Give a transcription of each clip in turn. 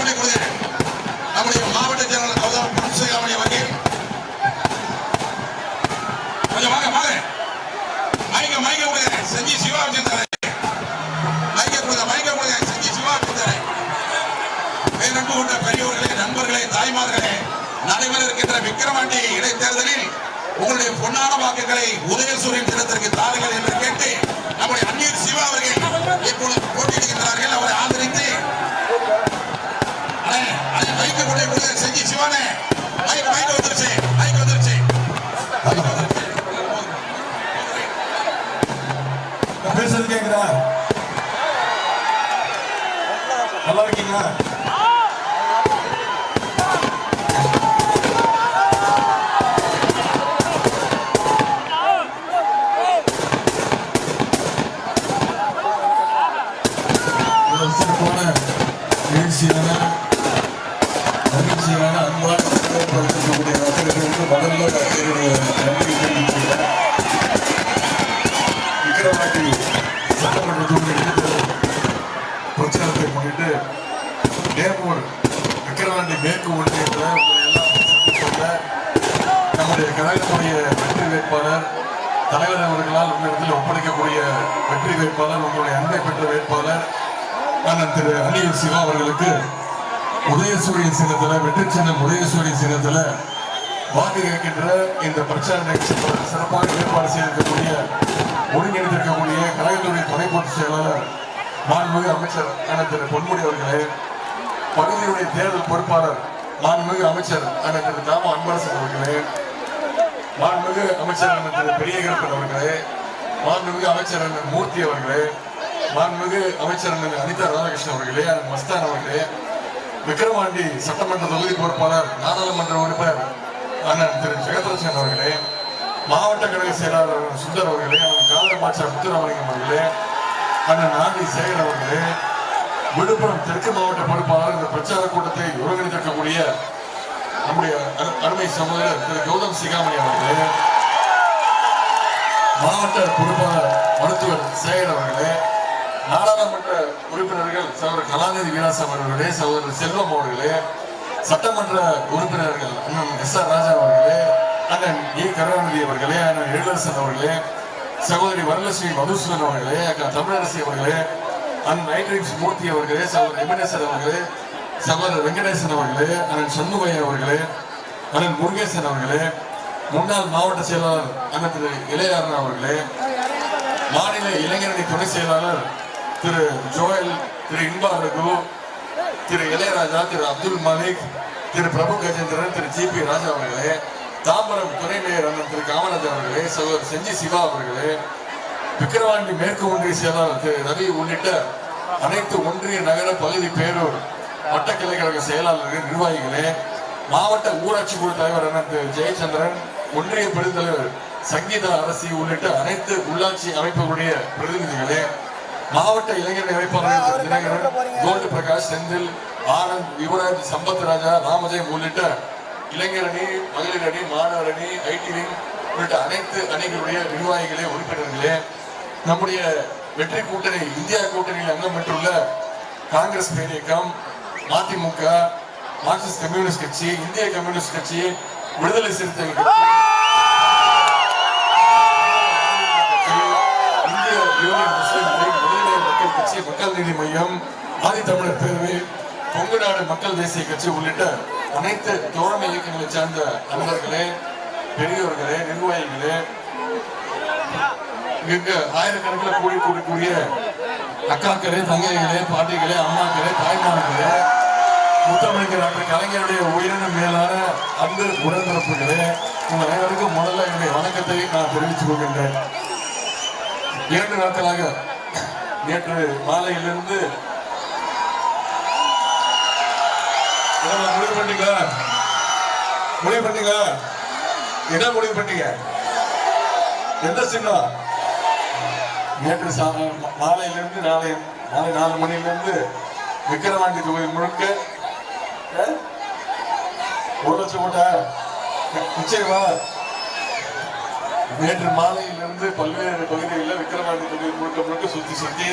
பண்ணி கொடுங்க நம்முடைய மாவட்ட செயலாளர் கௌதம் பொன்சேகாமணி அவர்கள். கொஞ்சம் வாங்க வாங்க. மைக்க மைக்க கொடுங்க. செஞ்சி சிவா வச்சிருந்தாரு மைக்க கொடுங்க மைக்க கொடுங்க. செஞ்சி சிவா வச்சிருந்தாரு பேரன்பு கொண்ட பெரியவர்களே நண்பர்களே தாய்மார்களே நடைபெற இருக்கின்ற விக்கிரவாண்டி இடைத்தேர்தலில் உங்களுடைய பொன்னான வாக்குகளை உதயசூரியன் தினத்திற்கு தாருங்கள் என்று 暴れ気にな。ら வேட்பாளர் தலைவர் அவர்களால் உங்களிடத்தில் ஒப்படைக்கக்கூடிய வெற்றி வேட்பாளர் உங்களுடைய அன்பை பெற்ற வேட்பாளர் அண்ணன் திரு அணியூர் சிவா அவர்களுக்கு உதயசூரியன் சின்னத்தில் வெற்றி சின்னம் உதயசூரியன் சின்னத்தில் வாக்கு கேட்கின்ற இந்த பிரச்சார நிகழ்ச்சி சிறப்பாக ஏற்பாடு செய்திருக்கக்கூடிய ஒருங்கிணைந்திருக்கக்கூடிய கழகத்துடைய துணை பொதுச் செயலாளர் மாண்புமிகு அமைச்சர் அண்ணன் திரு பொன்முடி அவர்களே பகுதியுடைய தேர்தல் பொறுப்பாளர் மாண்புமிகு அமைச்சர் அண்ணன் திரு தாம அன்பரசன் அவர்களே மாண்புமிகு அமைச்சர் திரு பெரியகருப்பன் அவர்களே மாண்புமிகு அமைச்சர் அண்ணன் மூர்த்தி அவர்களே மாண்புமிகு அமைச்சர் அண்ணன் அனிதா ராதாகிருஷ்ணன் அவர்களே அண்ணன் மஸ்தான் அவர்களே விக்ரவாண்டி சட்டமன்ற தொகுதி பொறுப்பாளர் நாடாளுமன்ற உறுப்பினர் அண்ணன் திரு ஜெகதரசன் அவர்களே மாவட்ட கழக செயலாளர் சுந்தர் அவர்களே அண்ணன் காதரமாச்சார் முத்துராமலிங்கம் அவர்களே அண்ணன் ஆண்டி சேகர் அவர்களே விழுப்புரம் தெற்கு மாவட்ட பொறுப்பாளர் இந்த பிரச்சார கூட்டத்தை ஒருங்கிணைத்திருக்கக்கூடிய நம்முடைய அருமை சகோதரர் திரு கௌதம் சிகாமணி அவர்களே மாவட்ட பொறுப்பாளர் மருத்துவர் சேகர் அவர்களே நாடாளுமன்ற உறுப்பினர்கள் சகோதரர் கலாநிதி வீராசம் அவர்களே சகோதரர் செல்வம் அவர்களே சட்டமன்ற உறுப்பினர்கள் அண்ணன் எஸ் ஆர் ராஜா அவர்களே அண்ணன் ஏ கருணாநிதி அவர்களே அண்ணன் எழிலரசன் அவர்களே சகோதரி வரலட்சுமி மதுசூதன் அவர்களே அக்கா தமிழரசி அவர்களே அண்ணன் நைட்ரிக்ஸ் மூர்த்தி அவர்களே சகோதரர் எமினேசன் அவர்களே சகோதரர் வெங்கடேசன் அவர்களே அண்ணன் சண்முகையன் அவர்களே அண்ணன் முருகேசன் அவர்களே முன்னாள் மாவட்ட செயலாளர் அண்ணன் திரு இளையராஜன் அவர்களே மாநில இளைஞரணி துணை செயலாளர் Thiru Joel Thiru Inba Raghu Thiru Ilaiyaraja Thiru Abdul Malik Thiru Prabhu Gajendran Thiru G P Raja அவர்களே தாம்பரம் துணை மேயர் அண்ணன் திரு காமராஜ் அவர்களே சகோதரர் செஞ்சி சிவா அவர்களே விக்கிரவாண்டி மேற்கு ஒன்றிய செயலாளர் திரு ரவி உள்ளிட்ட அனைத்து ஒன்றிய நகர பகுதி பேரூர் வட்டக்கிளை கழக செயலாளர்கள் நிர்வாகிகளே மாவட்ட ஊராட்சி குழு தலைவர் அண்ணன் திரு ஜெயச்சந்திரன் ஒன்றிய பெருந்தலைவர் சங்கீதா அரசி உள்ளிட்ட அனைத்து உள்ளாட்சி அமைப்புகளுடைய பிரதிநிதிகளே மாவட்ட இளைஞர் அமைப்பாளர்கள் தினகரன் கோல்டு பிரகாஷ் செந்தில் ஆனந்த் யுவராஜ் சம்பத் ராஜா ராமஜெயம் உள்ளிட்ட இளைஞர் அணி மகளிர் அணி மாணவர் அணி ஐடி விங் உள்ளிட்ட அனைத்து அணிகளுடைய நிர்வாகிகளே உறுப்பினர்களே நம்முடைய வெற்றி கூட்டணி இந்தியா கூட்டணியில் அங்கம் பெற்றுள்ள காங்கிரஸ் பேரியக்கம் மதிமுக மார்க்சிஸ்ட் கம்யூனிஸ்ட் கட்சி இந்திய கம்யூனிஸ்ட் கட்சி விடுதலை சிறுத்தைகள் கட்சி. இந்திய யூனியன் முஸ்லீம் லீக் விடுதலை மக்கள் கட்சி மக்கள் நீதி மையம் ஆதித்தமிழர் பேரவை கொங்கு நாடு மக்கள் தேசிய கட்சி உள்ளிட்ட அனைத்து தோழமை இயக்கங்களை சார்ந்த நண்பர்களே பெரியவர்களே நிர்வாகிகளே இங்க ஆயிரக்கணக்கில் கூடி கூடக்கூடிய அக்காக்களே தங்கைகளே பாட்டிகளே அம்மாக்களே தாய்மார்களே முத்தமிழர் டாக்டர் கலைஞருடைய உயிரின மேலான அன்பு உடன்பிறப்புகளே உங்கள் அனைவருக்கும் முதல்ல என்னுடைய வணக்கத்தை நான் தெரிவித்துக் கொள்கின்றேன். இரண்டு நாட்களாக நேற்று மாலையிலிருந்து முடிவு பண்ணீங்களா முடிவு பண்ணீங்களா என்ன முடிவு பண்ணீங்க எந்த சின்னம்? நேற்று சா- மாலையிலிருந்து நாளை நாளை நாலு மணியிலிருந்து விக்கிரவாண்டி தொகுதி முழுக்க ஒரு லட்சம் ஓட்டா நிச்சயமா நேற்று மாலையிலிருந்து பல்வேறு பகுதிகளில் விக்கிரவாண்டி தொகுதி முழுக்க முழுக்க சுற்றி சுற்றி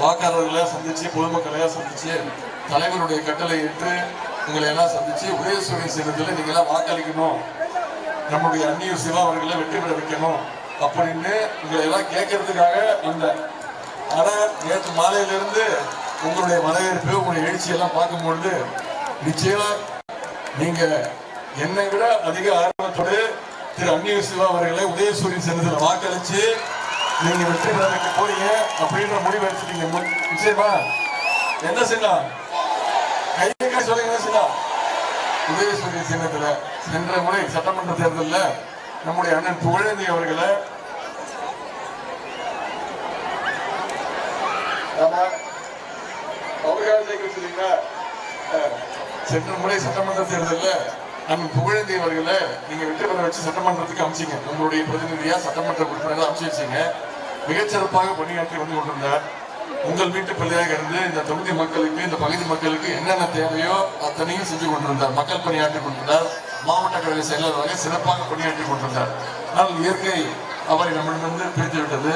வாக்காளர்களை சந்திச்சு பொதுமக்களையா சந்திச்சு தலைவருடைய கட்டளை ஏற்று உங்களை எல்லாம் சந்திச்சு உதயசூரிய சின்னத்தில் சேர்ந்ததில் நீங்களாம் வாக்களிக்கணும். நம்முடைய அந்நிய சிவா அவர்களை வெற்றி பெற வைக்கணும் அப்படின்னு உங்களை எல்லாம் கேட்கறதுக்காக வந்தேன் ஆனால் நேற்று மாலையிலிருந்து உங்களுடைய வரவேற்பு உங்களுடைய எழுச்சியெல்லாம் பார்க்கும்பொழுது நிச்சயமா நீங்க என்னை விட அதிக ஆர்வத்தோடு திரு அன்னிய சிவா அவர்களை உதயசூரியன் சின்னத்தில் வாக்களிச்சு நீங்க வெற்றி பெற வைக்க போறீங்க அப்படின்ற முடிவு எடுத்துட்டீங்க. நிச்சயமா? என்ன செய்யலாம் கையை சொல்லுங்க என்ன சின்னம் உதயசூரிய சின்னத்துல சென்ற முறை சட்டமன்ற தேர்தலில் நம்முடைய அண்ணன் புகழேந்தி அவர்களை ஆமா ஜெயிக்க வச்சிருக்கீங்களா சென்ற முறை சட்டமன்ற தேர்தலில் நம்ம புகழேந்தி அவர்களை நீங்க வெற்றி வர வச்சு சட்டமன்றத்துக்கு அமைச்சிங்க. உங்களுடைய பிரதிநிதியா சட்டமன்ற உறுப்பினராக அமைச்சு வச்சீங்க. மிகச்சிறப்பாக பணியாற்றி வந்து கொண்டிருந்தார். உங்கள் வீட்டு பிள்ளையாக இருந்து இந்த தொகுதி மக்களுக்கு இந்த பகுதி மக்களுக்கு என்னென்ன தேவையோ அத்தனையும் செஞ்சு கொண்டிருந்தார். மக்கள் பணியாற்றி கொண்டிருந்தார். மாவட்ட கழக செயலராக சிறப்பாக பணியாற்றி கொண்டிருந்தார். ஆனால் இயற்கை அவரை நம்மிடமிருந்து பிரித்து விட்டது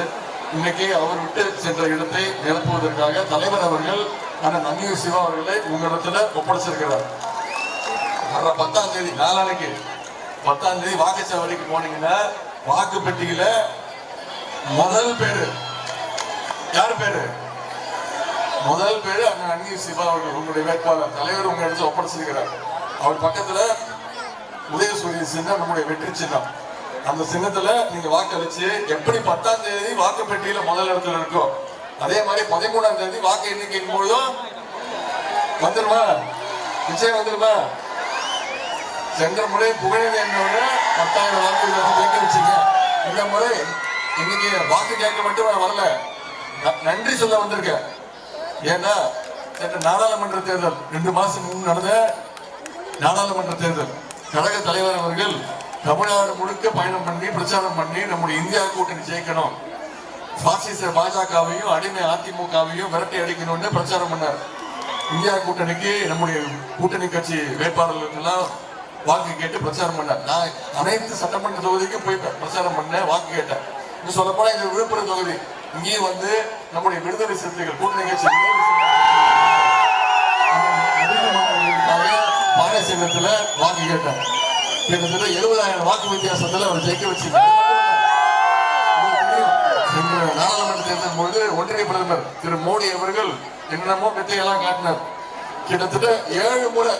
இன்னைக்கு அவர் விட்டு சென்ற இடத்தை நிரப்புவதற்காக தலைவர் அவர்கள் அண்ணன் நன்னியூ சிவா அவர்களை உங்களிடத்துல ஒப்படைச்சிருக்கிறார். வர்ற பத்தாம் தேதி நாளானைக்கு பத்தாம் தேதி வாக்குச்சாவடிக்கு போனீங்கன்னா வாக்கு பெட்டியில முதல் பேரு. யார் பேரு? முதல் பேரு அங்க அன்னி சிவா அவர்கள் உங்களுடைய வேட்பாளர். தலைவர் உங்க இடத்துல ஒப்படைச்சிருக்கிறார். அவர் பக்கத்துல உதயசூரிய சின்னம் நம்முடைய வெற்றி சின்னம். அந்த சின்னத்துல நீங்க வாக்களிச்சு எப்படி பத்தாம் தேதி வாக்கு பெட்டியில முதல் இடத்துல இருக்கும் அதே மாதிரி பதிமூணாம் தேதி வாக்கு எண்ணிக்கையின் பொழுதும் வந்துருமா? நிச்சயம் வந்துருமா? சென்ற முறை புகழேந்தி என்னோட பத்தாயிரம் வாக்குகள் கேட்க வச்சுங்க. இந்த முறை இன்னைக்கு வாக்கு கேட்க மட்டும் நான் வரல. ந- நன்றி சொல்ல வந்திருக்கேன். ஏன்னா சென்ற நாடாளுமன்ற தேர்தல் ரெண்டு மாசம் முன் நடந்த நாடாளுமன்ற தேர்தல் கழக தலைவர் அவர்கள் தமிழ்நாடு முழுக்க பயணம் பண்ணி பிரச்சாரம் பண்ணி நம்முடைய இந்தியா கூட்டணி ஜெயிக்கணும். பாசிச பாஜகவையும் அடிமை அதிமுகவையும் விரட்டி அடிக்கணும்னு பிரச்சாரம் பண்ணார். இந்தியா கூட்டணிக்கு நம்முடைய கூட்டணி கட்சி வேட்பாளர்களுக்கெல்லாம் வாக்கு கேட்டு பிரச்சாரம் பண்ணார். நான் அனைத்து சட்டமன்ற தொகுதிக்கும் போய் பிரச்சாரம் பண்ணேன் வாக்கு கேட்டேன். இன்னும் சொல்லப்போனா எங்கள் விழுப்புரம் தொகுதி. இங்கேயும் வந்து நம்முடைய விடுதலை சிறுத்தைகள் கூட்டணி கட்சி விடுதலை சிறுத்தைகளுக்காக பானை சின்னத்துல வாக்கு கேட்டேன் கிட்டத்தட்ட எழுபதாயிரம் வாக்கு வித்தியாசத்துல அவர் ஜெயிக்க வச்சு சென்ற நாடாளுமன்ற தேர்தல் பொழுது ஒன்றிய பிரதமர் திரு மோடி அவர்கள் என்னென்னமோ வெற்றியெல்லாம் காட்டினார். கிட்டத்தட்ட ஏழு முறை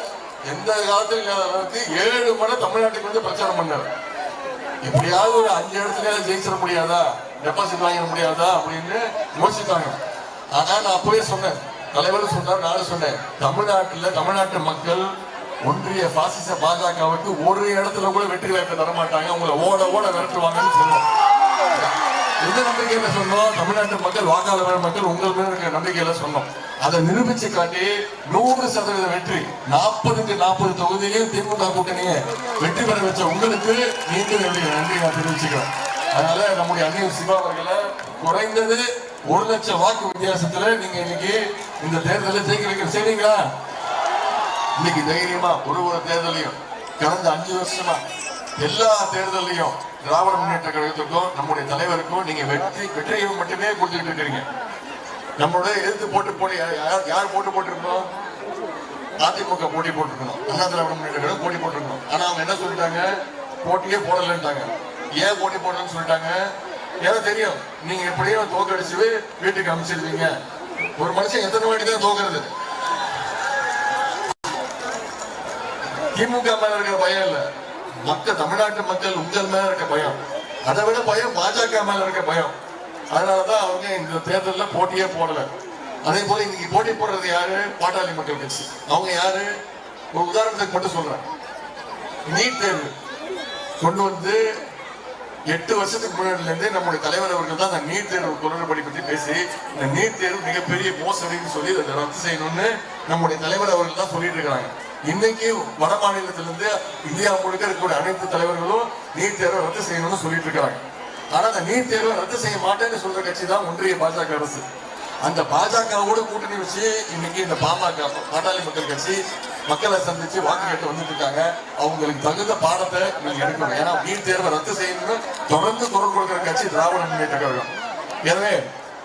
எந்த காலத்தில் இல்லாத அளவுக்கு ஏழு முறை தமிழ்நாட்டுக்கு வந்து பிரச்சாரம் பண்ணார். எப்படியாவது ஒரு அஞ்சு இடத்துல ஜெயிச்சிட முடியாதா? டெபாசிட் வாங்கிட முடியாதா? அப்படின்னு யோசித்தாங்க. ஆனா நான் அப்பவே சொன்னேன். தலைவர் சொன்னார் நானும் சொன்னேன். தமிழ்நாட்டுல தமிழ்நாட்டு மக்கள் ஒன்றிய பாசிச பாஜகவுக்கு ஒரு இடத்துல கூட வெற்றி வாய்ப்பு தர மாட்டாங்க உங்களை ஓட ஓட விரட்டுவாங்கன்னு சொன்னேன். எந்த நம்பிக்கையில சொன்னோம். தமிழ்நாட்டு மக்கள் வாக்காளர் மக்கள் உங்கள் மேல இருக்கிற நம்பிக்கையில சொன்னோம். அதை நிரூபிச்சு காட்டி நூறு சதவீத வெற்றி நாற்பதுக்கு நாற்பது தொகுதியிலும் திமுக கூட்டணியை வெற்றி பெற வச்ச உங்களுக்கு மீண்டும் என்னுடைய நன்றி நான் தெரிவிச்சுக்கிறேன். அதனால நம்முடைய அந்நிய சிவா அவர்களை குறைந்தது ஒரு லட்சம் வாக்கு வித்தியாசத்துல நீங்க இன்னைக்கு இந்த தேர்தலில் ஜெயிக்க வைக்கிற செய்வீங்களா இன்னைக்கு தைரியமா ஒரு ஒரு தேர்தலையும் கடந்த அஞ்சு வருஷமா எல்லா தேர்தலையும் திராவிட முன்னேற்ற கழகத்துக்கும் நம்முடைய தலைவருக்கும் நீங்க வெற்றி வெற்றியை மட்டுமே கொடுத்துட்டு இருக்கிறீங்க. நம்மளோட எதிர்த்து போட்டு போட்டு யார் யார் யார் போட்டு போட்டிருக்கோம் அதிமுக போட்டி போட்டிருக்கணும். அண்ணா திராவிட முன்னேற்ற கழகம் போட்டி போட்டிருக்கணும். ஆனா அவங்க என்ன சொல்லிட்டாங்க? போட்டியே போடலன்ட்டாங்க. ஏன் போட்டி போடலன்னு சொல்லிட்டாங்க? ஏன்னா தெரியும். நீங்க எப்படியும் தோக்கடிச்சு வீட்டுக்கு அமைச்சிருவீங்க. ஒரு மனுஷன் எத்தனை வாட்டி தான் தோக்குறது? திமுக மேல இருக்கிற பயம் இல்லை. மக்கள் தமிழ்நாட்டு மக்கள் உங்கள் மேல இருக்க பயம். அதை விட பயம் பாஜக மேல இருக்க பயம். அதனாலதான் அவங்க இந்த தேர்தலில் போட்டியே போடல. அதே போல இன்னைக்கு போட்டி போடுறது யாரு? பாட்டாளி மக்கள் கட்சி. அவங்க யாரு? ஒரு உதாரணத்துக்கு மட்டும் சொல்றேன். நீட் தேர்வு. கொண்டு வந்து எட்டு வருஷத்துக்கு முன்னாடில இருந்தே நம்முடைய தலைவர் அவர்கள் தான் அந்த நீட் தேர்வு குரல்படி பற்றி பேசி இந்த நீட் தேர்வு மிகப்பெரிய மோசடின்னு சொல்லி அதை ரத்து செய்யணும்னு நம்முடைய தலைவர் அவர்கள் தான் சொல்லிட்டு இருக்கிறாங்க. இன்னைக்கு வட மாநிலத்திலிருந்து இந்தியா முழுக்க இருக்கக்கூடிய அனைத்து தலைவர்களும் நீட் தேர்வை ரத்து செய்யணும்னு சொல்லிட்டு இருக்காங்க ஆனா அந்த நீட் தேர்வை ரத்து செய்ய மாட்டேன்னு சொல்ற கட்சி தான் ஒன்றிய பாஜக அரசு. அந்த பாஜகவோட கூட்டணி வச்சு இன்னைக்கு இந்த பாமக பாட்டாளி மக்கள் கட்சி மக்களை சந்திச்சு வாக்கு கேட்டு வந்துட்டு இருக்காங்க. அவங்களுக்கு தகுந்த பாடத்தை நீங்க எடுக்கணும். ஏன்னா நீட் தேர்வை ரத்து செய்யணும்னு தொடர்ந்து குரல் கொடுக்கிற கட்சி திராவிட முன்னேற்ற கழகம். எனவே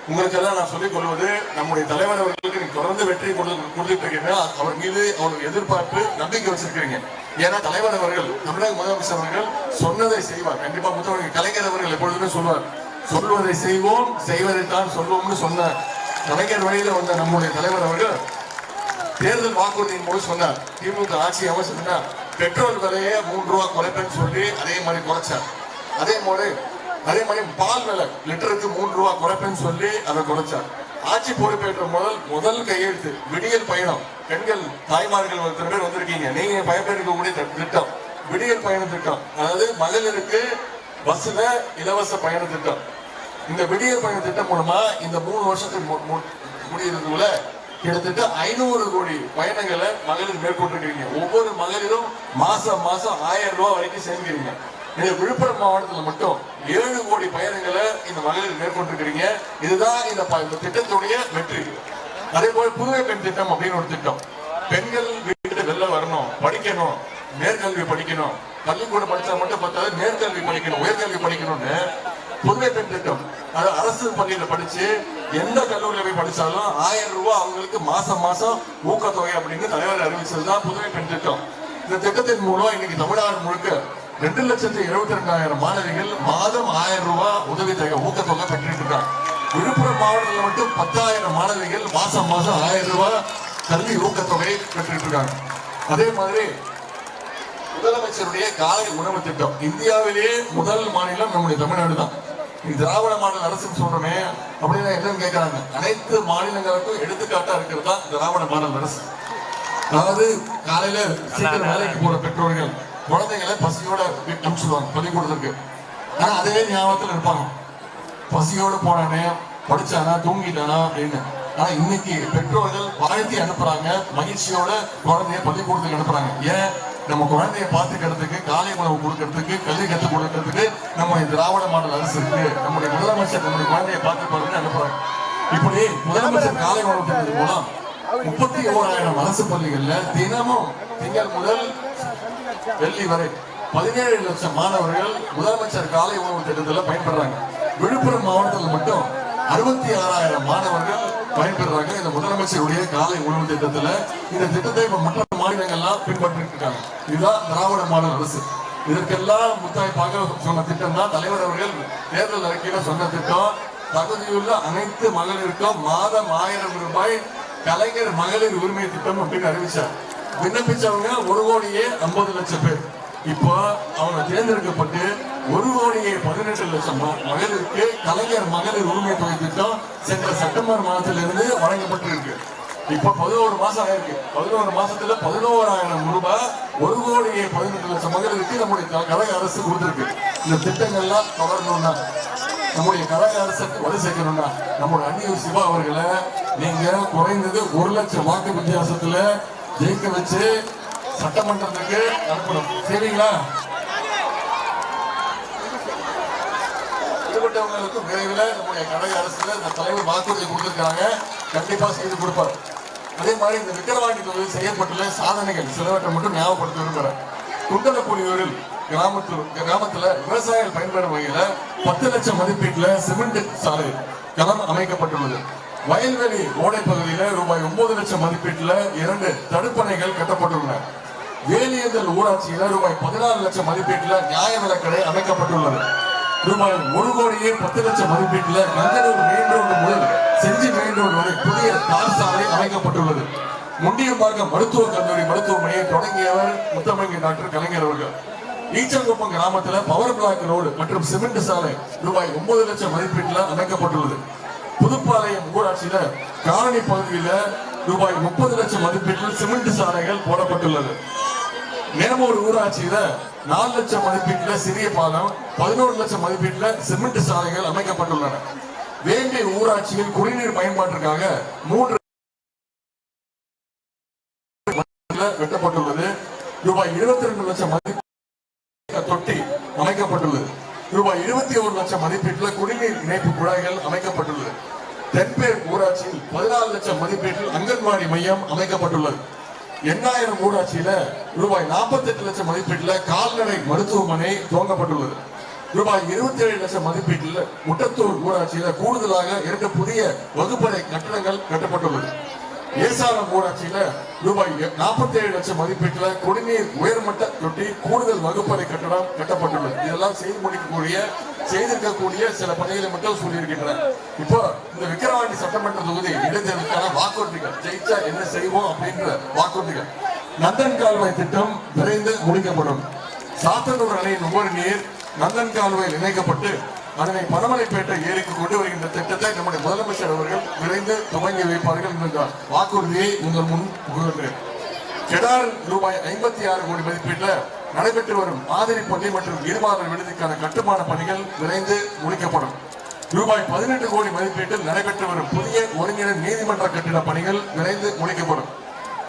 உங்களுக்கெல்லாம் நான் சொல்லிக் கொள்வது நம்முடைய தலைவர் அவர்களுக்கு நீங்க தொடர்ந்து வெற்றி கொடுத்து கொடுத்துட்டு இருக்கீங்க. அவர் மீது அவருடைய எதிர்பார்ப்பு நம்பிக்கை வச்சிருக்கீங்க ஏன்னா தலைவர் அவர்கள் தமிழக முதலமைச்சர் அவர்கள் சொன்னதை செய்வார். கண்டிப்பா முத்தவர்கள் கலைஞர் அவர்கள் எப்பொழுதுமே சொல்வார். சொல்வதை செய்வோம் செய்வதைத்தான் சொல்வோம்னு சொன்ன கலைஞர் வழியில வந்த நம்முடைய தலைவர் அவர்கள் தேர்தல் வாக்குறுதியின் போது சொன்னார். திமுக ஆட்சி அமைச்சதுன்னா பெட்ரோல் விலையை மூன்று ரூபா குறைப்பேன்னு சொல்லி அதே மாதிரி குறைச்சார். அதே மாதிரி அதே மாதிரி பால் விலை லிட்டருக்கு மூன்று ரூபா குறைப்பேன்னு சொல்லி அதை குறைச்சார் ஆட்சி பொறுப்பேற்ற முதல் முதல் கையெழுத்து விடியல் பயணம். பெண்கள் தாய்மார்கள் ஒருத்தர் பேர் வந்திருக்கீங்க. நீங்க பயன்பெறக்கூடிய திட்டம். விடியல் பயண திட்டம். அதாவது மகளிருக்கு பஸ்ல இலவச பயண திட்டம். இந்த விடியல் பயண திட்டம் மூலமா இந்த மூணு வருஷத்துக்கு மு- முடியறதுக்குள்ள கிட்டத்தட்ட ஐநூறு கோடி பயணங்களை மகளிர் மேற்கொண்டிருக்கிறீங்க. ஒவ்வொரு மகளிரும் மாசம் மாசம் ஆயிரம் ரூபாய் வரைக்கும் சேர்க்கிறீங்க. இந்த விழுப்புரம் மாவட்டத்துல மட்டும் ஏழு கோடி பயணங்களை இந்த மகளிர் மேற்கொண்டிருக்கிறீங்க. இதுதான் இந்த இந்த திட்டத்துடைய வெற்றி. அதே போல புதுவை பெண் திட்டம் அப்படின்னு ஒரு திட்டம். பெண்கள் வீட்டு வெளில வரணும் படிக்கணும் மேற்கல்வி படிக்கணும். பள்ளிக்கூடம் படிச்சா மட்டும் பத்தாது மேற்கல்வி படிக்கணும் உயர்கல்வி படிக்கணும்னு புதுமை பெண் திட்டம். அது அரசு பள்ளியில படிச்சு எந்த கல்லூரியில போய் படிச்சாலும் ஆயிரம் ரூபாய் அவங்களுக்கு மாசம் மாசம் ஊக்கத்தொகை அப்படின்னு தலைவர் அறிவிச்சது தான் புதுமை பெண் திட்டம். இந்த திட்டத்தின் மூலம் இன்னைக்கு தமிழ்நாடு முழுக்க ரெண்டு லட்சத்தி எழுபத்தி ரெண்டாயிரம் மாணவிகள் மாதம் ஆயிரம் ரூபாய் உதவித்தொகை ஊக்கத்தொகை பெற்றுட்டு இருக்காங்க. விழுப்புரம் மாவட்டத்தில் மட்டும் பத்தாயிரம் மாணவிகள் மாசம் மாசம் ஆயிரம் ரூபாய் கல்வி ஊக்கத்தொகை பெற்றுட்டு இருக்காங்க. அதே மாதிரி முதலமைச்சருடைய காலை உணவு திட்டம். இந்தியாவிலேயே முதல் மாநிலம் நம்முடைய தமிழ்நாடு தான். இது திராவிட மாநில அரசுன்னு சொல்றோமே அப்படின்னு என்னன்னு கேட்கறாங்க அனைத்து மாநிலங்களுக்கும் எடுத்துக்காட்டா இருக்கிறது தான் திராவிட மாநில அரசு. அதாவது காலையில சீக்கிரம் வேலைக்கு போற பெற்றோர்கள் குழந்தைகளை பசியோட வீட்டுக்கு அனுப்பிச்சுடுவாங்க பள்ளிக்கூடத்துக்கு ஆனா அதே ஞாபகத்துல இருப்பாங்க. பசியோட போனானே படிச்சானா தூங்கிட்டானா அப்படின்னு. ஆனா இன்னைக்கு பெற்றோர்கள் வாழ்த்தி அனுப்புறாங்க மகிழ்ச்சியோட குழந்தைய பள்ளிக்கூடத்துக்கு அனுப்புறாங்க. ஏன்? நம்ம குழந்தைய பாத்துக்கிறதுக்கு காலை உணவு கொடுக்கறதுக்கு கல்வி கற்றுக் கொடுக்கறதுக்கு நம்ம திராவிட மாடல் அரசு இருக்கு. நம்முடைய முதலமைச்சர் நம்முடைய குழந்தைய பார்த்து அனுப்புறாங்க. இப்படி முதலமைச்சர் காலை உணவு திட்டத்தின் மூலம் முப்பத்தி ஓராயிரம் அரசு பள்ளிகள்ல தினமும் திங்கள் முதல் வெள்ளி வரை பதினேழு லட்சம் மாணவர்கள் முதலமைச்சர் காலை உணவு திட்டத்துல பயன்படுறாங்க. விழுப்புரம் மாவட்டத்தில் மட்டும் அறுபத்தி ஆறாயிரம் மாணவர்கள் பயன்பெறாங்க இந்த முதலமைச்சருடைய காலை உணவு திட்டத்துல இந்த திட்டத்தை இப்ப மற்ற மாநிலங்கள்லாம் பின்பற்றிட்டு இருக்காங்க. இதுதான் திராவிட மாடல் அரசு. இதற்கெல்லாம் முத்தாய்ப்பாக சொன்ன திட்டம் தான் தலைவர் அவர்கள் தேர்தல் அறிக்கையில சொன்ன திட்டம். தகுதியுள்ள அனைத்து மகளிருக்கும் மாதம் ஆயிரம் ரூபாய் கலைஞர் மகளிர் உரிமை திட்டம் அப்படின்னு அறிவிச்சார். விண்ணப்பிச்சவங்க ஒரு கோடியே ஐம்பது லட்சம் பேர். இப்போ அவங்க தேர்ந்தெடுக்கப்பட்டு ஒரு கோடியே பதினெட்டு லட்சம் மகளிருக்கு கலைஞர் மகளிர் உரிமை தொகை திட்டம் சென்ற செப்டம்பர் மாதத்திலிருந்து வழங்கப்பட்டிருக்கு. இப்ப பதினோரு மாசம் ஆயிருக்கு. பதினோரு மாசத்துல பதினோராயிரம் ரூபாய் ஒரு கோடியே பதினெட்டு லட்சம் மகளிருக்கு நம்முடைய கழக அரசு கொடுத்திருக்கு. இந்த திட்டங்கள்லாம் தொடரணும்னா நம்முடைய கழக அரசு வலு சேர்க்கணும்னா நம்முடைய அந்நியூர் சிவா அவர்களை நீங்க குறைந்தது ஒரு லட்சம் வாக்கு வித்தியாசத்துல ஜெயிக்க வச்சு சட்டமன்றத்துக்கு அனுப்பணும். சரிங்களா? ஈடுபட்டவங்களுக்கு விரைவில் நம்முடைய கழக அரசுல இந்த தலைவர் வாக்குறுதி கொடுத்திருக்காங்க. கண்டிப்பா செய்து கொடுப்பார். அதே மாதிரி இந்த விக்கிரவாண்டி தொகுதியில் செய்யப்பட்டுள்ள சாதனைகள் சிலவற்றை மட்டும் ஞாபகப்படுத்த விரும்புகிறேன் குண்டலக்குடியூரில் கிராமத்தில் கிராமத்துல விவசாயிகள் பயன்பெறும் வகையில பத்து லட்சம் மதிப்பீட்டுல சிமெண்ட் சாலை களம் அமைக்கப்பட்டுள்ளது. வயல்வெளி ஓடை பகுதியில ரூபாய் ஒன்பது லட்சம் மதிப்பீட்டுல இரண்டு தடுப்பணைகள் கட்டப்பட்டுள்ளன. வேலியந்தல் ஊராட்சியில ரூபாய் பதினாறு லட்சம் மதிப்பீட்டுல நியாய விலக்கடை அமைக்கப்பட்டுள்ளது. ரூபாய் ஒரு கோடியே பத்து லட்சம் மதிப்பீட்டுல கங்கனூர் மெயின் ரோடு முதல் செஞ்சி மெயின் ரோடு வரை புதிய தார் சாலை அமைக்கப்பட்டுள்ளது. முண்டியம்பாக்கம் மருத்துவக் கல்லூரி மருத்துவமனையை தொடங்கியவர் முத்தமிழ் டாக்டர் கலைஞர் அவர்கள். ஈச்சங்குப்பம் கிராமத்துல பவர் பிளாக் ரோடு மற்றும் சிமெண்ட் சாலை ரூபாய் ஒன்பது லட்சம் மதிப்பீட்டுல அமைக்கப்பட்டுள்ளது. புதுப்பாளையம் ஊராட்சியில காலனி பகுதியில ரூபாய் முப்பது லட்சம் மதிப்பீட்டில் சிமெண்ட் சாலைகள் போடப்பட்டுள்ளது. நேமூர் ஊராட்சியில நாலு லட்சம் மதிப்பீட்டுல சிறிய பாலம் பதினோரு லட்சம் மதிப்பீட்டுல சிமெண்ட் சாலைகள் அமைக்கப்பட்டுள்ளன. வேண்டி ஊராட்சியில் குடிநீர் பயன்பாட்டிற்காக மூன்று வெட்டப்பட்டுள்ளது. ரூபாய் இருபத்தி ரெண்டு லட்சம் மதிப்பு தொட்டி அமைக்கப்பட்டுள்ளது. ரூபாய் இருபத்தி ஒரு லட்சம் மதிப்பீட்டில் குடிநீர் இணைப்பு குழாய்கள் அமைக்கப்பட்டுள்ளது. தென்பேர் ஊராட்சியில் பதினாலு லட்சம் மதிப்பீட்டில் அங்கன்வாடி மையம் அமைக்கப்பட்டுள்ளது. எண்ணாயிரம் ஊராட்சியில ரூபாய் 48 லட்சம் மதிப்பீட்டில் கால்நடை மருத்துவமனை துவங்கப்பட்டுள்ளது. ரூபாய் இருபத்தி ஏழு லட்சம் மதிப்பீட்டில் முட்டத்தூர் ஊராட்சியில கூடுதலாக இரண்டு புதிய வகுப்பறை கட்டடங்கள் கட்டப்பட்டுள்ளது. ஏசாரம் ஊராட்சியில ரூபாய் நாற்பத்தி ஏழு லட்சம் மதிப்பீட்டில் குடிநீர் உயர்மட்ட தொட்டி கூடுதல் வகுப்பறை கட்டடம் கட்டப்பட்டுள்ளது. இதெல்லாம் செய்து முடிக்கக்கூடிய செய்திருக்கக்கூடிய சில பணிகளை மட்டும் சொல்லியிருக்கின்றன இப்போ இந்த விக்கிரவாண்டி சட்டமன்ற தொகுதி இடைத்தேர்தலுக்கான வாக்குறுதிகள் ஜெயிச்சா என்ன செய்வோம் அப்படின்ற வாக்குறுதிகள். நந்தன் கால்வாய் திட்டம் விரைந்து முடிக்கப்படும். சாத்தனூர் அணையின் உபரி நீர் நந்தன் கால்வாயில் இணைக்கப்பட்டு அதனை மணமலைப்பேட்டை ஏரிக்கு கொண்டு வருகின்ற திட்டத்தை நம்முடைய முதலமைச்சர் அவர்கள் விரைந்து துவங்கி வைப்பார்கள் என்ற வாக்குறுதியை உங்கள் முன் புகுகின்றேன். கெடார் ரூபாய் ஐம்பத்தி ஆறு கோடி மதிப்பீட்டில் நடைபெற்று வரும் மாதிரி பள்ளி மற்றும் இருமாதர் விடுதிக்கான கட்டுமான பணிகள் விரைந்து முடிக்கப்படும். ரூபாய் பதினெட்டு கோடி மதிப்பீட்டில் நடைபெற்று வரும் புதிய ஒருங்கிணைந்த நீதிமன்ற கட்டிட பணிகள் விரைந்து முடிக்கப்படும்.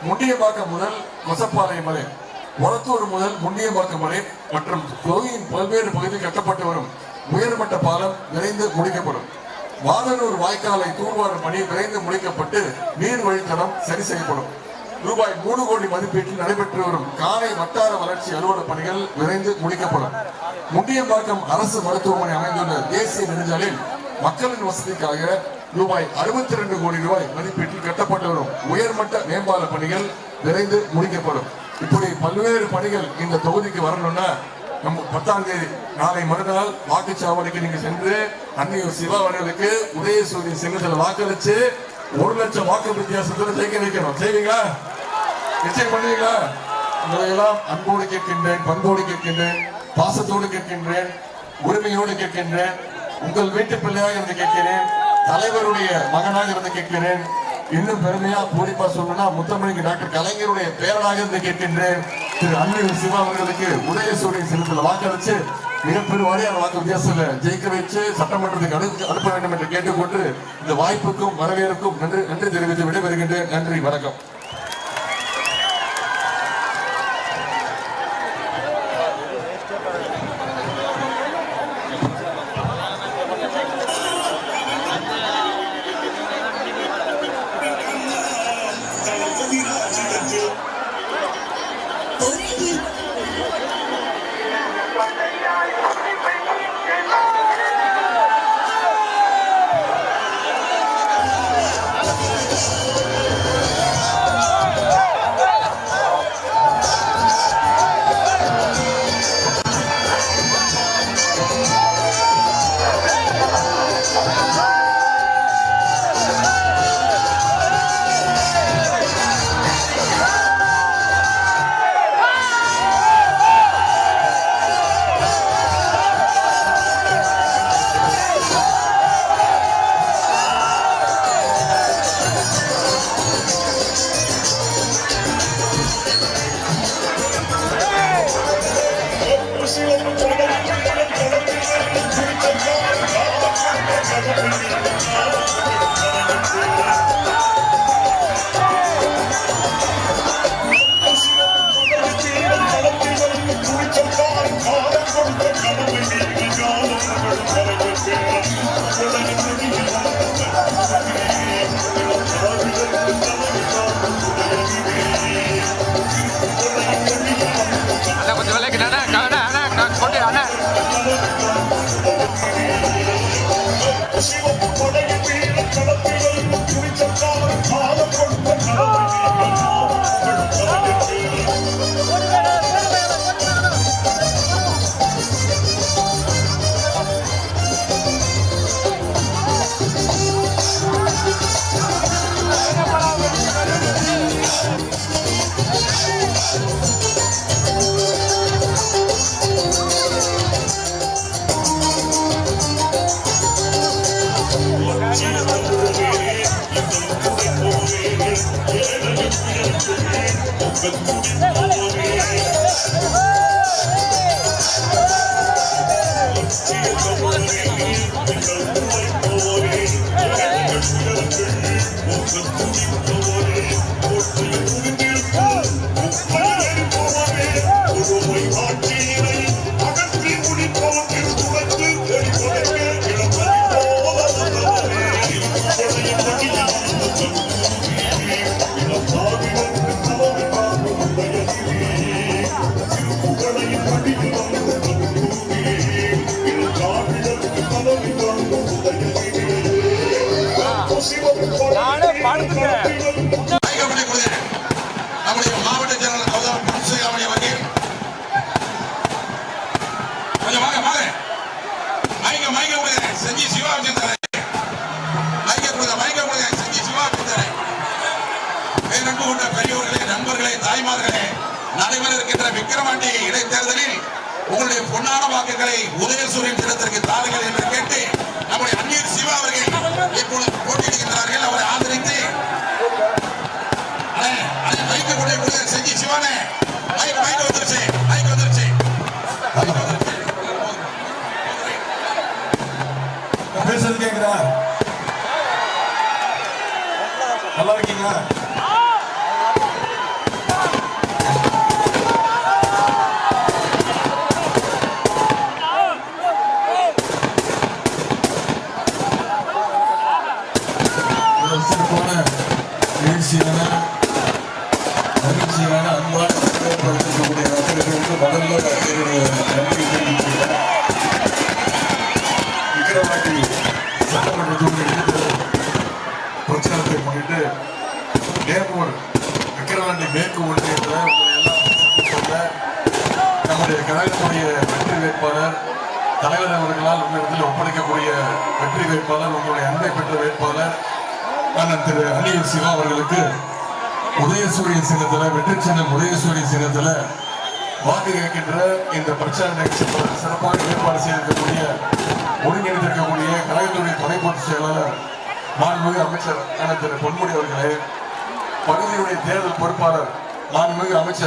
முண்டியம்பாக்கம் முதல் கொசப்பாளையம் வரை ஒரத்தூர் முதல் முண்டியம்பாக்கம் வரை மற்றும் தொகுதியின் பல்வேறு பகுதியில் கட்டப்பட்டு வரும். உயர்மட்ட பாலம் விரைந்து முடிக்கப்படும். வாதனூர் வாய்க்காலை தூர்வாரும் பணி விரைந்து முடிக்கப்பட்டு நீர் வழித்தடம் சரி செய்யப்படும். ரூபாய் மூணு கோடி மதிப்பீட்டில் நடைபெற்று வரும் காலை வட்டார வளர்ச்சி அலுவலக பணிகள் விரைந்து முடிக்கப்படும். முண்டியம்பாக்கம் அரசு மருத்துவமனை அமைந்துள்ள தேசிய நெடுஞ்சாலையில் மக்களின் வசதிக்காக ரூபாய் அறுபத்தி ரெண்டு கோடி ரூபாய் மதிப்பீட்டில் கட்டப்பட்டு வரும் உயர்மட்ட மேம்பால பணிகள் விரைந்து முடிக்கப்படும். இப்படி பல்வேறு பணிகள் இந்த தொகுதிக்கு வரணும்னா நம்ம பத்தாம் தேதி நாளை மறுநாள் வாக்குச்சாவடிக்கு நீங்க சென்று அன்னையூர் சிவா அவர்களுக்கு உதயசூரியன் சிங்கத்தில் வாக்களிச்சு ஒரு லட்சம் வாக்கு வித்தியாசத்தில் ஜெயிக்க வைக்கணும். செய்வீங்களா? நிச்சயம் பண்ணுவீங்களா? உங்களையெல்லாம் அன்போடு கேட்கின்றேன் பண்போடு கேட்கின்றேன் பாசத்தோடு கேட்கின்றேன் உரிமையோடு கேட்கின்றேன் உங்கள் வீட்டு பிள்ளையாக இருந்து கேட்கிறேன் தலைவருடைய மகனாக இருந்து கேட்கிறேன் இன்னும் பெருமையா பூரிப்பா சொல்லணும்னா முத்தமிழுக்கு டாக்டர் கலைஞருடைய பேரனாக இருந்து கேட்கின்றேன். திரு அன்னியூர் சிவா அவர்களுக்கு உதயசூரியன் சின்னத்தில் வாக்களித்து மிகப்பெரும் வாரியான வாக்கு வித்தியாசத்தில் ஜெயிக்க வச்சு சட்டமன்றத்துக்கு அனுப்ப அனுப்ப வேண்டும் என்று கேட்டுக்கொண்டு இந்த வாய்ப்புக்கும் வரவேற்கும் நன்றி நன்றி தெரிவித்து விடைபெறுகின்றேன். நன்றி வணக்கம். இப்பொழுது சட்டமன்ற தொகுதி இடைத்தேர்தல் பிரச்சாரத்தை முன்னிட்டு நேமூர் விக்கிரவாண்டி மேற்கு ஒன்றியத்தில் உங்களை எல்லாம் நம்முடைய கழகத்துடைய வெற்றி வேட்பாளர் தலைவர் அவர்களால் உங்களிடத்தில் ஒப்படைக்கக்கூடிய வெற்றி வேட்பாளர் உங்களுடைய அன்பை பெற்ற வேட்பாளர் அண்ணன் திரு அணியூர் சிவா அவர்களுக்கு உதயசூரிய சின்னத்துல வெற்றி சின்னம் உதயசூரிய சின்னத்துல வாக்கு கேட்கின்ற இந்த பிரச்சார நிகழ்ச்சி சிறப்பாக ஏற்பாடு செய்திருக்கக்கூடிய ஒருங்கிணைந்திருக்கக்கூடிய கழகத்துடைய துணை பொதுச் செயலாளர் மாண்புமிகு அமைச்சர் திரு பொன்முடி அவர்களே பகுதியுடைய தேர்தல் பொறுப்பாளர் மாண்புமிகு அமைச்சர்